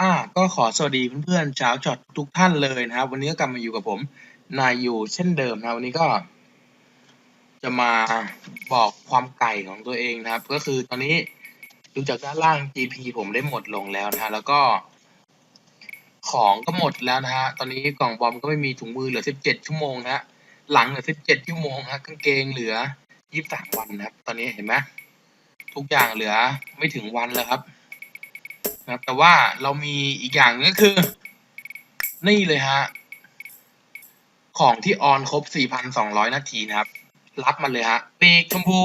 อ่าก็ขอสวัสดีเพื่อนๆชาวช็อตทุกท่านเลยนะครับ วันนี้ก็กลับมาอยู่กับผมนายอยู่เช่นเดิมนะวันนี้ก็ จะมาบอกความไก่ของตัวเองนะครับ ก็คือตอนนี้ดูจากด้านล่าง GP ผมได้หมดลงแล้วนะฮะแล้วก็ ของก็หมดแล้วนะฮะตอนนี้กล่องบอมก็ไม่มีถุงมือเหลือ 17 ชั่วโมงนะฮะหลังเหลือ 17 ชั่วโมงฮะกางเกงเหลือ 23 วันนะครับ ตอนนี้เห็นไหมทุกอย่างเหลือไม่ถึงวันแล้วครับ นะครับแต่ว่าเรามีอีกอย่างนึงก็คือ นี่เลยฮะ ของที่ออนครบ 4,200 นาทีนะครับ รับมาเลยฮะปีกชมพู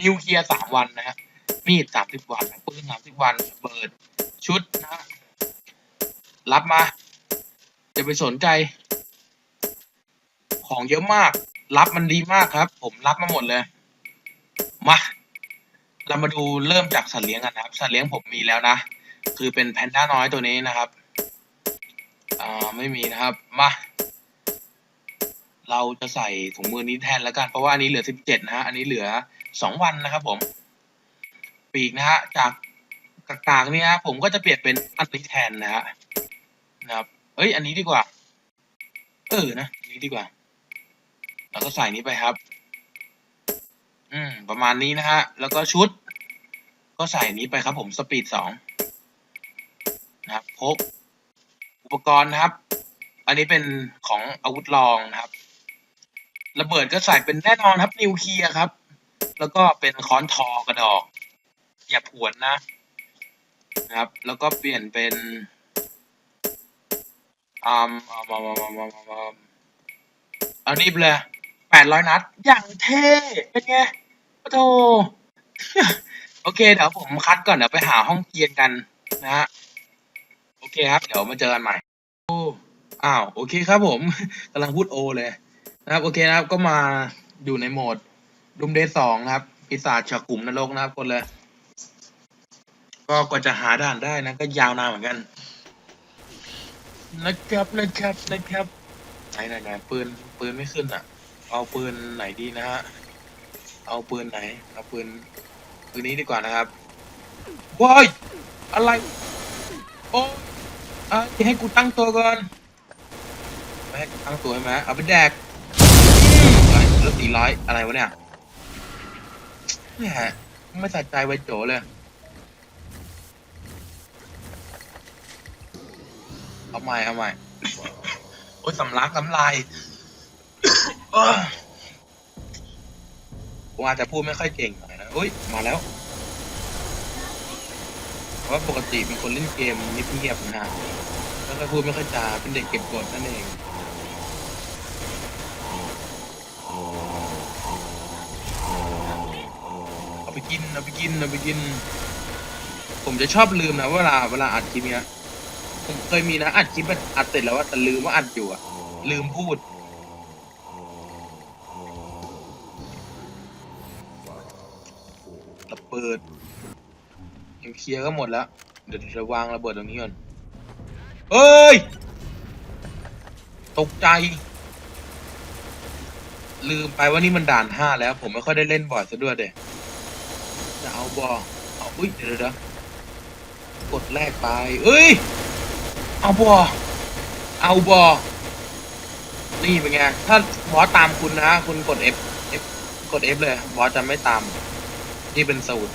นิวเคลียร์สามวันนะฮะมีด30วันปืน30วันเปิด ชุดนะฮะรับมา จะไปสนใจ ของเยอะมาก รับมันดีมากครับ ผมรับมาหมดเลย มา เรามาดูเริ่มจากสัตว์เลี้ยงกันนะครับ สัตว์เลี้ยงผมมีแล้วนะ คือเป็นแพนด้าน้อยตัวนี้นะครับอ่าไม่มีนะครับมาเราจะใส่ถุงมือนี้แทนแล้วกัน เพราะว่าอันนี้เหลือสิบเจ็ดนะฮะ อันนี้เหลือสองวันนะครับผม ปีกนะฮะ จากกากๆนี่ฮะผมก็จะเปลี่ยนเป็นอันนี้แทนนะฮะ นะครับ เอ้ย อันนี้ดีกว่า เออ นะ อันนี้ดีกว่า เราก็ใส่นี้ไปครับ อืม ประมาณนี้นะฮะ แล้วก็ชุด ก็ใส่นี้ไปครับผม สปีดสอง นะครับพกอุปกรณ์นะครับ อันนี้เป็นของอาวุธรองนะครับ ระเบิดก็ใส่เป็นแน่นอนครับนิวเคลียร์ครับ แล้วก็เป็นค้อนทอกระดอก อย่าผวนนะนะครับ แล้วก็เปลี่ยนเป็นอ่าอ่ามามามามามามเอานี่เลยแปดร้อยนัด อย่างเท่ เป็นไงโอ้โธโอเค เดี๋ยวผมคัดก่อนเดี๋ยวไปหาห้องเกียนกันนะฮะ เคครับ เดี๋ยวมาเจอกันใหม่โอ้อ้าวโอเคครับผมกำลังพูดโอเลยนะครับ โอเคนะครับก็มาอยู่ในโหมดดุมเดสองนะครับปีศาจฉกกลุ่มนรกนะครับกดเลยก็กว่าจะหาด่านได้นะ ก็ยาวนานเหมือนกัน นะครับนะครับนะครับไหนไหนไหนปืนปืนไม่ขึ้นอะ เอาปืนไหนดีนะฮะเอาปืนไหน เอาปืนปืนนี้ดีกว่านะครับว้ายอะไร โอ้ อะจะให้กูตั้งตัวก่อนไม่ให้กูตั้งตัวใช่ไหมเอาไปแดกอืมเอ้ยแล้วสี่ร้อยอะไรวะเนี่ยแหมไม่ใส่ใจไว้โจเลย เอาใหม่เอาใหม่โอ้ยสำลักน้ำลายเอ้อาจจะพูดไม่ค่อยเก่งหน่อยนะอุ้ย มาแล้ว เพราะว่าปกติเป็นคนเล่นเกมเงียบๆนะฮะ แล้วก็พูดไม่ค่อยจาเป็นเด็กเก็บกดนั่นเองเอาไปกินเอาไปกินเอาไปกิน ผมจะชอบลืมนะเวลาเวลาอัดคลิปเนี้ยผมเคยมีนะอัดคลิปอัดเสร็จแล้วว่าแต่ลืมว่าอัดอยู่อะลืมพูดระเบิดเคลียร์ก็หมดแล้ว เดี๋ยวจะวางระเบิดตรงนี้ก่อน เอ้ย ตกใจ ลืมไปว่านี่มันด่านห้าแล้ว ผมไม่ค่อยได้เล่นบ่อยซะด้วยเด็จะเอาบอเอาอุ้ยเดี๋ยวเดี๋ยวเดี๋ยวกดแรกไป เอ้ย เอาบอเอาบอนี่เป็นไง ถ้าบอสตามคุณนะ คุณกด F F กด F เลย บอสจะไม่ตาม นี่เป็นสูตร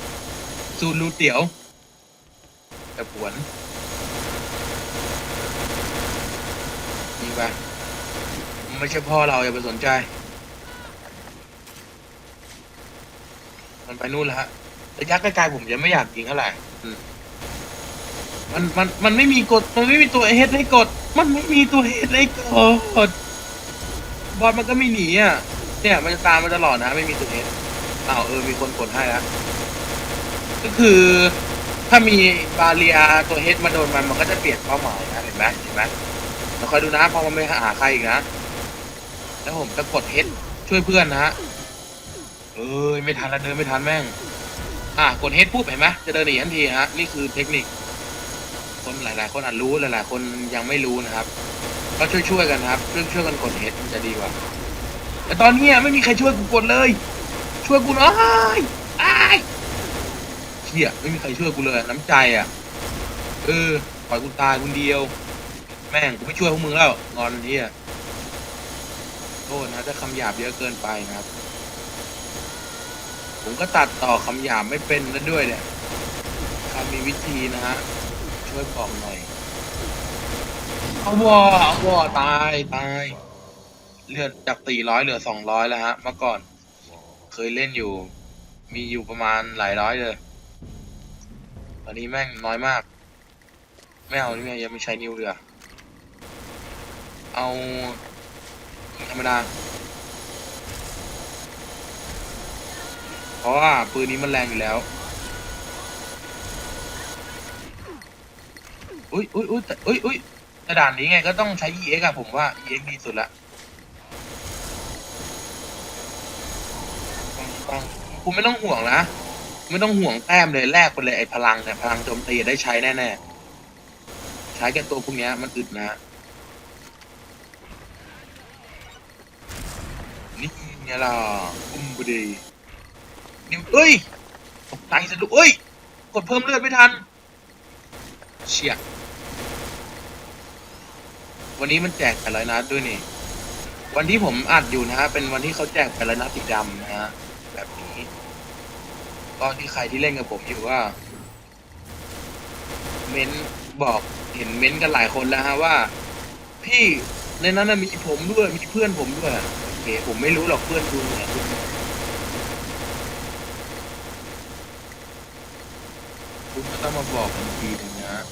สูตรรูเตี๋ยวแต่ผวน ยิงไปไม่ใช่พ่อเราอย่าไปสนใจ มันไปนู่นแล้วฮะระยะไกลๆผมยังไม่อยากยิงเท่าไหร่อืมมันมันมันไม่มีกด มันไม่มีตัวเฮดให้กด มันไม่มีตัวเฮดให้กด บอลมันก็ไม่หนีอะ เนี่ยมันจะตามมาตลอดนะ ไม่มีตัวเฮดอ้าวเออมีคนกดให้แล้วก็คือถ้ามีบาเรียตัวเฮดมาโดนมันมันก็จะเปลี่ยนเป้าหมายนะเห็นไหมเห็นไหม เราคอยดูนะพอมันไม่หาใครอีกนะ แล้วผมจะกดเฮดช่วยเพื่อนนะฮะ เอ้ยไม่ทันแล้วเดินไม่ทันแม่ง อะกดเฮดปุ๊บเห็นไหมจะเดินหนีทันทีฮะ นี่คือเทคนิค คนหลาย ๆ คนอาจรู้หลาย ๆ คนยังไม่รู้นะครับ ก็ช่วยๆกันครับช่วยช่วยกันกดเฮดจะดีกว่า แต่ตอนนี้ไม่มีใครช่วยกูกดเลย ช่วยกูหน่อยอ้ายเชี่ยไม่มีใครช่วยกูเลยน้ำใจอะ เออปล่อยกูตายคนเดียว แม่งกูไม่ช่วยพวกมึงแล้วงอนที่อะโทษนะถ้าคำหยาบเยอะเกินไปนะครับ ผมก็ตัดต่อคำหยาบไม่เป็นแล้วด้วยเนี่ยใครมีวิธีนะฮะช่วยบอกหน่อยเอาวอเอาวอตายตาย เลือดจากสี่ร้อยเหลือสองร้อยแล้วฮะเมื่อก่อน เคยเล่นอยู่ มีอยู่ประมาณหลายร้อยเลยตอนนี้แม่งน้อยมาก ไม่เอานี่ไงยังไม่ใช้นิ้วเรือ เอาธรรมดา เพราะว่าปืนนี้มันแรงอยู่แล้วอุ้ยอุ้ยอุ้ยแต่อุ้ยอุ้ยแต่ด่านนี้ไงก็ต้องใช้ EX อะผมว่า EX ดีสุดละปังปังคุณไม่ต้องห่วงนะไม่ต้องห่วงแต้มเลยแลกไปเลยไอ้พลังเนี่ยพลังโจมตีได้ใช้แน่ๆ ใช้แก่ตัวพวกนี้มันอึดนะ นี่ไงล่ะอุ้มบดีนี่เอ้ยตกใจสะดุ้งเอ้ย กดเพิ่มเลือดไม่ทันเชี่ยวันนี้มันแจกแปดร้อยนัดด้วยนี่ วันที่ผมอัดอยู่นะฮะ เป็นวันที่เขาแจกแปดร้อยนัดสีดำนะฮะ แบบนี้ ก็ที่ใครที่เล่นกับผมอยู่ว่า เม้นบอกเห็นเม้นกันหลายคนแล้วฮะว่า พี่ในนั้นมีผมด้วยมีเพื่อนผมด้วย เคผมไม่รู้หรอกเพื่อนคุณเนี่ยคุณคุณก็ต้องมาบอกกันทีนึงนะฮะ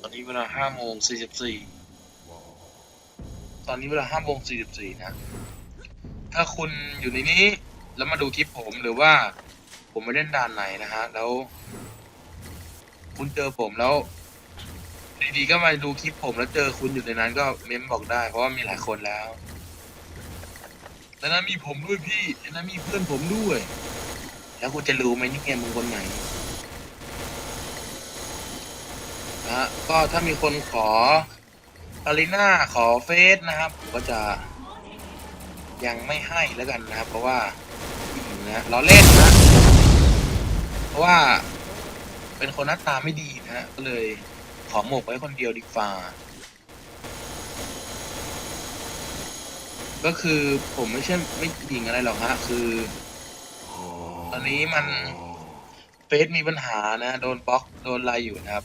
ตอนนี้เวลาห้าโมงสี่สิบสี่ตอนนี้เวลาห้าโมงสี่สิบสี่นะ ถ้าคุณอยู่ในนี้แล้วมาดูคลิปผมหรือว่าผมไปเล่นด่านไหนนะฮะ แล้ว คุณเจอผมแล้ว ดีๆก็มาดูคลิปผมแล้วเจอคุณอยู่ในนั้นก็เม้มบอกได้เพราะว่ามีหลายคนแล้วแล้วนั้นมีผมด้วยพี่แล้วนั้นมีเพื่อนผมด้วย แล้วคุณจะรู้ไหมนี่แกมึงคนไหนนะฮะก็ถ้ามีคนขออารีนาขอเฟซนะครับผมก็จะยังไม่ให้แล้วกันนะครับ เพราะว่าผู้หญิงนะเราเล่นนะ เพราะว่าเป็นคนหน้าตาไม่ดีนะฮะก็เลย ขอหมกไว้คนเดียวดีกว่า ก็คือผมไม่ใช่ไม่หญิงอะไรหรอกฮะ คือ ตอนนี้มันเฟซมีปัญหานะ โดนบล็อกโดนไลน์อยู่นะครับ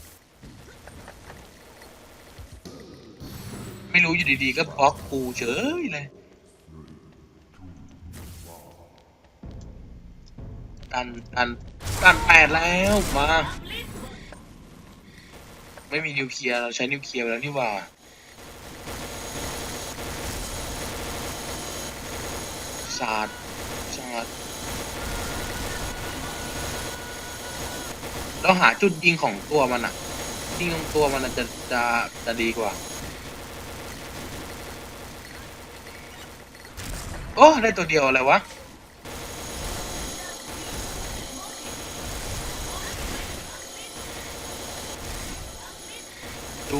ไม่รู้อยู่ดีๆ ก็บล็อกกูเฉยเลยดันดันดันแปดแล้วมา ไม่มีนิวเคลียร์เราใช้นิวเคลียร์ไปแล้วนี่หว่า ศาสตร์ศาสตร์เราหาจุดยิงของตัวมันอะยิงของตัวมันอะจะจะจะดีกว่า โอ้ ได้ตัวเดียวอะไรวะ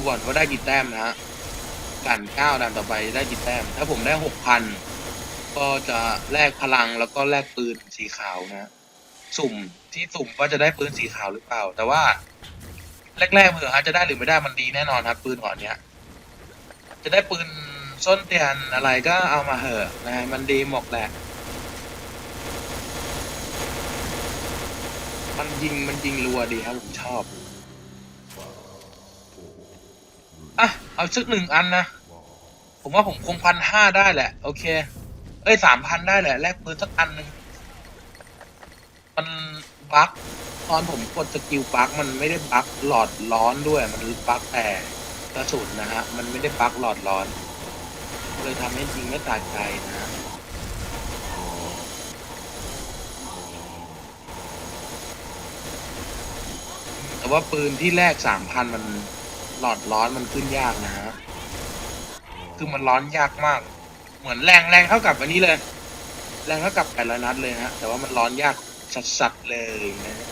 ก่อนว่าได้กี่แต้มนะฮะด่านเก้าด่านต่อไปได้กี่แต้ม ถ้าผมได้หกพันก็จะแลกพลังแล้วก็แลกปืนสีขาวนะ สุ่มที่สุ่มว่าจะได้ปืนสีขาวหรือเปล่า แต่ว่า แรกๆเผื่อฮะจะได้หรือไม่ได้มันดีแน่นอนครับปืนก่อนเนี้ย จะได้ปืนส้นเตียนอะไรก็เอามาเหอะนะฮะมันดีหมดแหละ มันยิงมันยิงรัวดีครับผมชอบ อะ เอาสักหนึ่งอันนะ ผมว่าผมคงพันห้าได้แหละ โอเค เอ้ยสามพันได้แหละแลกปืนสักอันหนึ่งมันบั๊กตอนผมกดสกิลบั๊กมันไม่ได้บั๊กหลอดร้อนด้วย มันบั๊กแต่กระสุนนะฮะ มันไม่ได้บั๊กหลอดร้อน เลยทำให้ยิงไม่ตัดใจนะฮะแต่ว่าปืนที่แรกสามพันมัน หลอดร้อนมันขึ้นยากนะฮะคือมันร้อนยากมาก เหมือนแรงแรงเท่ากับอันนี้เลย แรงเท่ากับแปดร้อยนัดเลยฮะแต่ว่ามันร้อนยากสัดๆเลยนะฮะ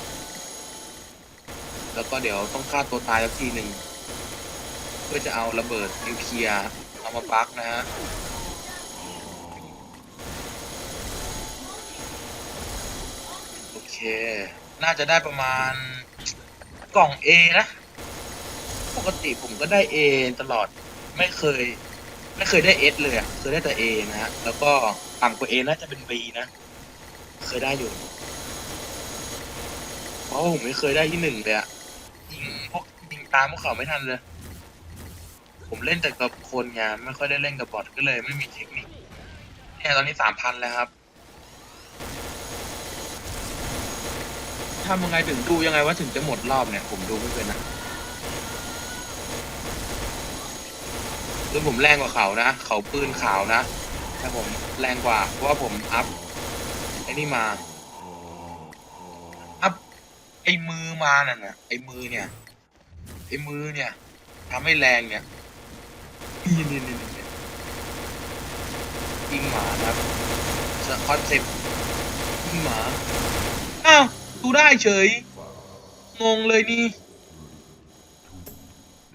แล้วก็เดี๋ยวต้องฆ่าตัวตายสักทีหนึ่งเพื่อจะเอาระเบิดนิวเคลียร์เอามาปักนะฮะโอเค น่าจะได้ประมาณกล่อง A นะ ปกติผมก็ได้ A ตลอดไม่เคย ไม่เคยได้ S เลยอะเคยได้แต่ A นะฮะแล้วก็ต่ำกว่า A น่าจะเป็น B นะ เคยได้อยู่ เพราะผมไม่เคยได้ที่หนึ่งเลยอะยิงพวกยิงตามพวกเขาไม่ทันเลย ผมเล่นแต่กับคนไงไม่ค่อยได้เล่นกับบอทก็เลย ไม่มีเทคนิคเนี่ยตอนนี้สามพันแล้วครับทำยังไงถึงดูยังไงว่าถึงจะหมดรอบเนี่ย ผมดูไม่เป็นนะ คือผมแรงกว่าเขานะ เขาปืนขาวนะ แต่ผมแรงกว่า เพราะว่าผมอัพไอ้นี่มา อัพไอ้มือมานั่นนะไอ้มือเนี่ย ไอ้มือเนี่ยทำให้แรงเนี่ยนี่นี่นี่นี่ยิงหมาครับคอนเซ็ปต์ยิงหมา อ้าวดูได้เฉย งงเลยนี่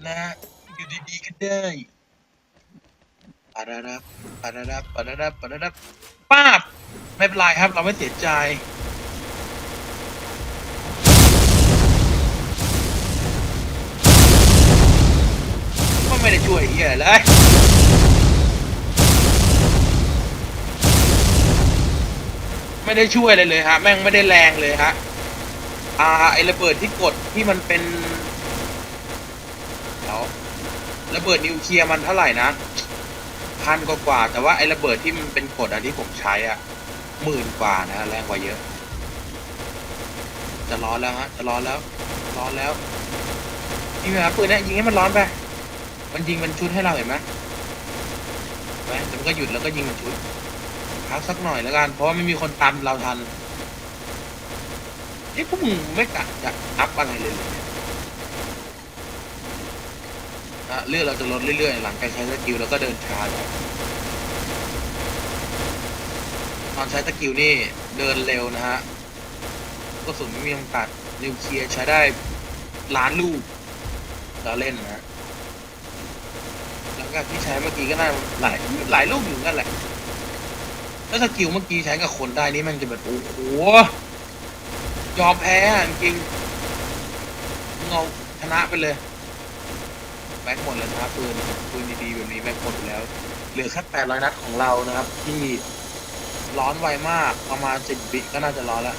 นะอยู่ดีๆก็ได้ ปารารับปารารับปารารับปารารับป้าบไม่เป็นไรครับ เราไม่เสียใจ ก็ไม่ได้ช่วยเฮียเลยไม่ได้ช่วยอะไรเลยฮะ แม่งไม่ได้แรงเลยฮะ อ่า ไอระเบิดที่กดที่มันเป็นเดี๋ยวระเบิดนิวเคลียร์มันเท่าไหร่นะ พันกว่าแต่ว่าไอระเบิดที่มันเป็นกดอันที่ผมใช้อะหมื่นกว่านะแรงกว่าเยอะ จะร้อนแล้วฮะจะร้อนแล้วร้อนแล้วยิงไหมครับปืนเนี่ยยิงให้มันร้อนไปมันยิงมันชุดให้เราเห็นไหมไหมแต่มันก็หยุดแล้วก็ยิงมันชุดพักสักหน่อยแล้วกันเพราะว่าไม่มีคนตามเราทันเอ๊ะพวกมึงไม่กะจะอัพอะไรเลยเหรอเนี่ยอะเลือดเราจะลดเรื่อยๆ หลังการใช้สกิลแล้วก็เดินช้าตอนใช้สกิลนี่เดินเร็วนะฮะกระสุนไม่มีจำกัดนิวเคลียร์ใช้ได้ล้านลูกเราเล่นนะฮะแล้วก็ที่ใช้เมื่อกี้ก็น่าหลายหลายลูกอยู่นกันแหละถ้าสกิลเมื่อกี้ใช้กับคนได้นี่มันจะแบบโอ้โหยอมแพ้จริงเงาชนะไปเลย แบ็คหมดแล้วนะครับปืนปืนดีๆแบบนี้แบ็คหมดอยู่แล้ว เหลือแค่แปดร้อยนัดของเรานะครับ ที่ร้อนไวมากประมาณสิบวิก็น่าจะร้อนแล้ว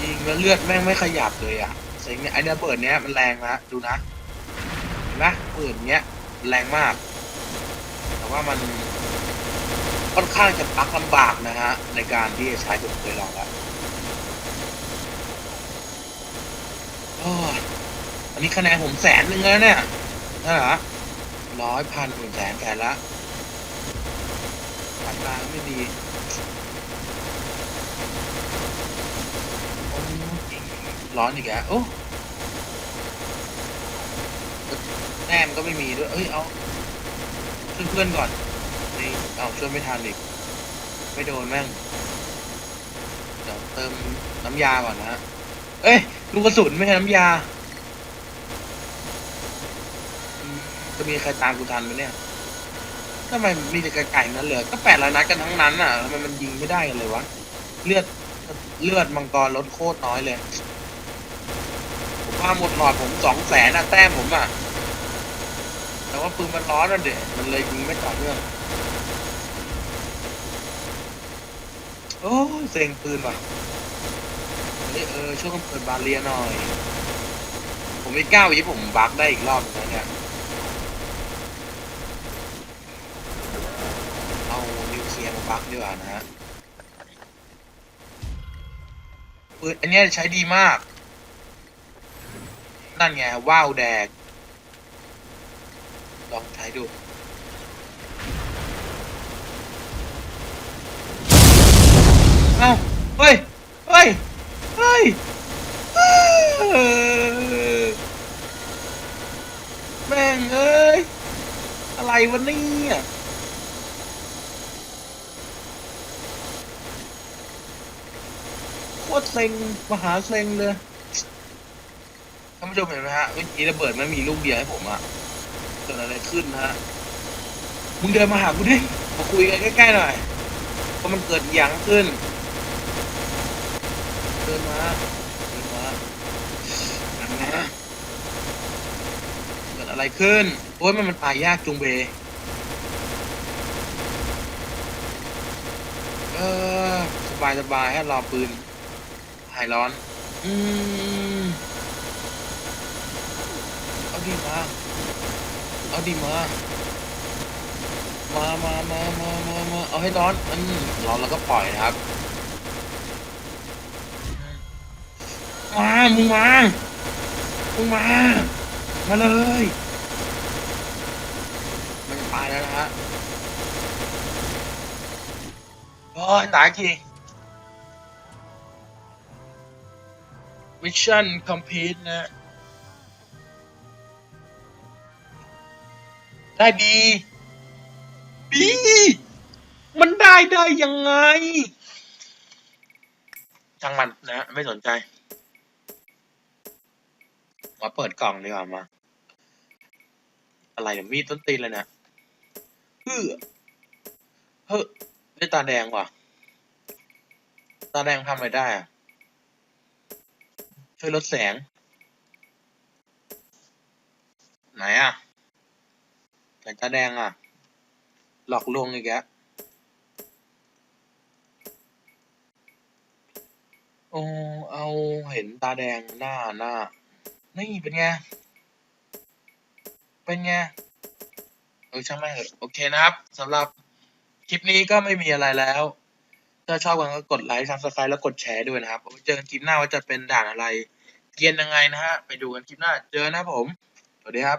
ยิงแล้วเลือดแม่งไม่ขยับเลยอะเซ็งเนี่ยไอเนี่ยเปิดเนี้ยมันแรงนะดูนะเห็นไหมเปิดเนี้ยแรงมาก แต่ว่ามันค่อนข้างจะปักลำบากนะฮะในการที่จะใช้ผมเคยลองแล้ว อันนี้คะแนนผมแสนหนึ่งแล้วเนี่ยนั่นเหรอร้อยพันหมื่นแสนแสนละปัดกลาไม่ดีร้อนอีกแล้วโอ้แต้มก็ไม่มีด้วย เอ้ย เอาช่วยเพื่อนก่อน นี่ เอาช่วยไม่ทันอีก ไม่โดนแม่ง เดี๋ยวเติมน้ำยาก่อนนะฮะเอ้ย ลูกกระสุนไม่ใช่น้ำยา จะมีใครตามกูทันไหมเนี่ยทำไมมีแต่ไก่ๆนั้นเหลือก็แปดร้อยนัดกันทั้งนั้นอะทำไมมันยิงไม่ได้กันเลยวะ เลือดเลือดมังกรลดโคตรน้อยเลย ผมว่าหมดหลอดผมสองแสนอะแต้มผมอะแต่ว่าปืนมันร้อนอะเด็มันเลยยิงไม่ต่อเนื่อง โอ้เซ็งปืนว่ะ เฮ้ยเออช่วยกันเปิดบาเรียหน่อย ผมไม่กล้าวิผมบักได้อีกรอบนะเนี่ยเอานิวเคลียร์มาบักดีกว่านะฮะปืนอันนี้ใช้ดีมาก นั่นไงว้าวแดก ลองใช้ดูเอ้าเฮ้ย เฮ้ย เฮ้ยแม่งเอ้ย อะไรวะเนี่ยโคตรเซ็งมหาเซ็งเลยท่านผู้ชมเห็นไหมฮะเมื่อกี้ระเบิดมันมีลูกเดียวให้ผมอะเกิดอะไรขึ้นนะฮะ มึงเดินมาหากูดิมาคุยกันใกล้ๆหน่อยว่ามันเกิดอย่างขึ้น นมาเดินมานั่นนะเกิดอะไรขึ้น โอ้ยมันมันตายยากจุงเบเออสบายสบายให้รอปืนหายร้อน อืมเอาดีมา เอาดีมา มามามามามามาเอาให้ร้อน อืมร้อนแล้วก็ปล่อยนะครับ มามึงมามึงมา มาเลย มันจะตายแล้วนะฮะโอ้ยตายทีมิชชั่นคอมพลีทนะได้บีบีมันได้ได้ยังไงช่างมันนะ ไม่สนใจ มาเปิดกล่องดีกว่ามา อะไรเนี่ยมีดต้นตีนเลยเนะเฮ้อเฮ้อได้ตาแดงว่ะ ตาแดงทำอะไรได้อะช่วยลดแสง ไหนอะไหนตาแดงอะหลอกลวงอีกแล้วโอ้เอาเห็นตาแดงหน้าหน้า นี่เป็นไง เป็นไง เออช่างแม่งเถอะโอเคนะครับสำหรับคลิปนี้ก็ไม่มีอะไรแล้ว ถ้าชอบกันก็กดไลค์ซับสไครต์แล้วกดแชร์ด้วยนะครับ เจอกันคลิปหน้าว่าจะเป็นด่านอะไร เกียนยังไงนะฮะ ไปดูกันคลิปหน้า เจอนะผม สวัสดีครับ